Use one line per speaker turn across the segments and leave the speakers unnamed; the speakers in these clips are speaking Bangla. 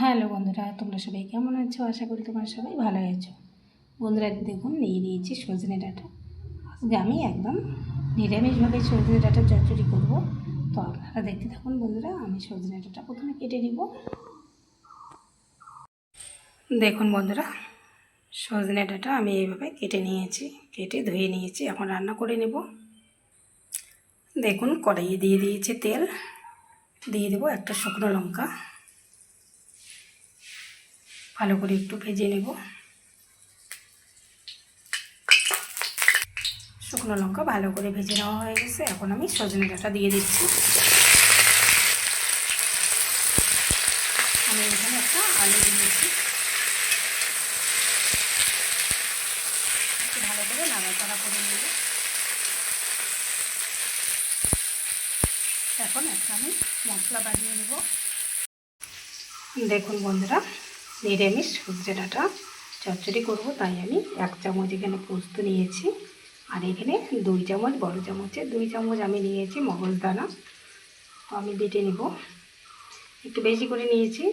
হ্যালো বন্ধুরা, তোমরা সবাই কেমন আছো? আশা করি তোমরা সবাই ভালো আছো। বন্ধুরা, দেখুন, নিয়ে নিয়েছি সজনে ডাঁটা। আজকে আমি একদম নিরামিষভাবে সজনে ডাঁটা চচ্চড়ি করব। তো আপনারা দেখতে থাকুন বন্ধুরা, আমি সজনে ডাঁটা প্রথমে কেটে নিব। দেখুন বন্ধুরা, সজনে ডাঁটা আমি এইভাবে কেটে নিয়েছি, কেটে ধুয়ে নিয়েছি, এখন রান্না করে নেব। দেখুন, কড়াইয়ে দিয়ে দিয়েছে তেল। দিয়ে দেবো একটা শুকনো লঙ্কা। ভালো করে একটু ভেজে নেব। শুকনো লঙ্কা ভালো করে ভেজে নেওয়া হয়ে গেছে। এখন আমি সজনে ডাঁটা দিয়ে দিচ্ছি। আমি এখানে একটা আলু দিয়েছি। ভালো করে নাড়াচাড়া করে নেব। এখন একটা আমি মশলা বানিয়ে নেব। দেখুন বন্ধুরা নিরামিষ সবজি ডাঁটা। চচ্চড়ি করব, তাই আমি এক চামচ এখানে পোস্ত নিয়েছি। আর এখানে দুই চামচ, বড় চামচে, দুই চামচ আমি নিয়েছি মগজ দানা। তো আমি বেটে নেব। একটু বেশি করে নিয়েছি,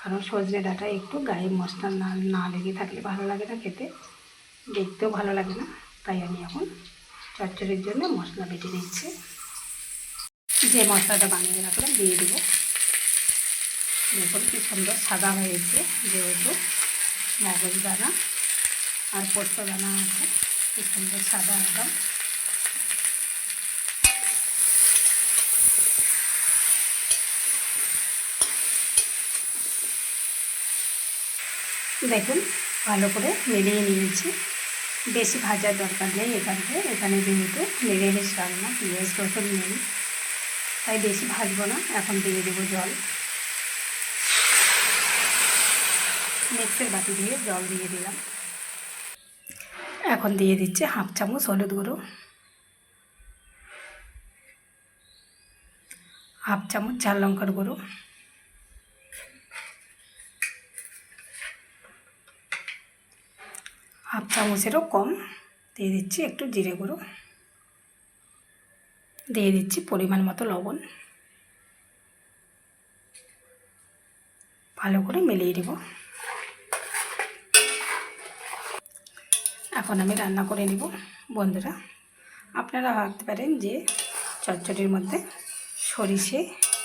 কারণ সজনে ডাটা একটু গায়ে মশলা না না লেগে থাকলে ভালো লাগে না খেতে। দেখতেও ভালো লাগে না, তাই আমি এখন চচ্চড়ির জন্য মশলা বেটে নিচ্ছি। যে মশলাটা বানিয়ে রাখলাম, দিয়ে দেবো। দেখুন কি সুন্দর সাদা হয়েছে, যেহেতু মগজ দানা আর পোস্ত দানা আছে, কি সুন্দর সাদা একদম। দেখুন, ভালো করে মিলিয়ে নিয়েছি। বেশি ভাজার দরকার নেই এখানতে এখানে যেহেতু নিরামিষ রান্না, পেঁয়াজ, রসুন নেই, তাই বেশি ভাজবো না, এখন দিয়ে দেবো জল। মিক্সের বাটি দিয়ে জল দিয়ে দিলাম। এখন দিয়ে দিচ্ছে হাফ চামচ হলুদ গুঁড়ো। হাফ চামচ ঝাল লঙ্কার গুঁড়ো। হাফ চামচেরও কম। দিয়ে দিচ্ছি একটু জিরে গুঁড়ো। দিয়ে দিচ্ছি পরিমাণ মতো লবণ। ভালো করে মিলিয়ে দেবো এখন আমি রান্না করে নিব। বন্ধুরা, আপনারা ভাবতে পারেন যে চচ্চড়ির মধ্যে সরিষে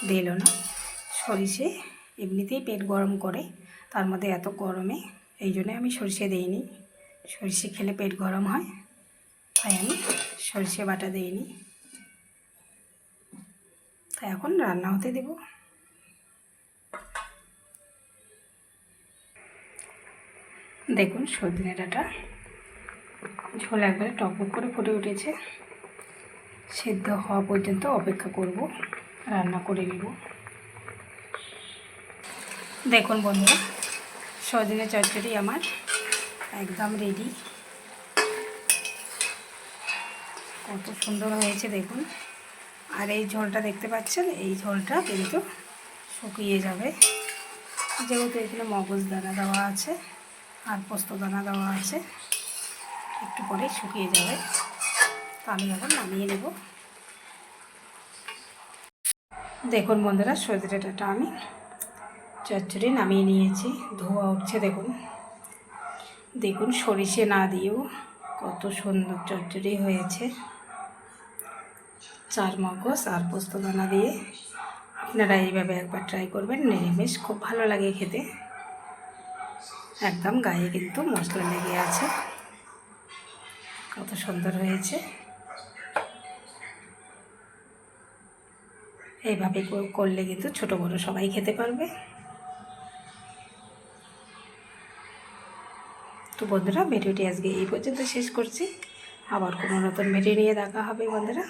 দিল না। সরিষে এমনিতেই পেট গরম করে, তার মধ্যে এত গরমে, এই জন্য আমি সরিষে দিইনি। সরিষে খেলে পেট গরম হয়, তাই আমি সরিষে বাটা দিইনি। তাই এখন রান্না হতে দেব। দেখুন, সজনে ডাঁটা ঝোল একবারে টকবক করে ফুটে উঠেছে। সিদ্ধ হওয়া পর্যন্ত অপেক্ষা করব, রান্না করে নেব। দেখুন বন্ধুরা, সজনে চচ্চড়ি আমার একদম রেডি কত সুন্দর হয়েছে দেখুন। আর এই ঝোলটা দেখতে পাচ্ছেন? এই ঝোলটা কিন্তু শুকিয়ে যাবে। যেহেতু এখানে মগজ দানা দেওয়া আছে, আর পোস্ত দানা দেওয়া আছে। পরে শুকিয়ে যাবে। তো আমি এখন নামিয়ে নেব। দেখুন বন্ধুরা সজনেটাটা আমি চচ্চড়ি নামিয়ে নিয়েছি। ধোয়া উঠছে, দেখুন। দেখুন, সরিষে না দিয়েও কত সুন্দর চচ্চড়ি হয়েছে। চার মগজ আর পোস্ত দানা দিয়ে আপনারা এইভাবে একবার ট্রাই করবেন। নিরামিষ, খুব ভালো লাগে খেতে। একদম গায়ে কিন্তু মশলা লেগে আছে। কত সুন্দর হয়েছে। এইভাবে করলে কিন্তু ছোট বড় সবাই খেতে পারবে। তো বন্ধুরা, ভিডিওটি আজকে এই পর্যন্ত শেষ করছি। আবার কোনো নতুন ভিডিও নিয়ে দেখা হবে বন্ধুরা।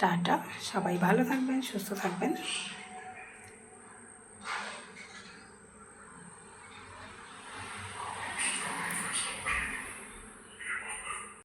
টাটা, সবাই ভালো থাকবেন, সুস্থ থাকবেন।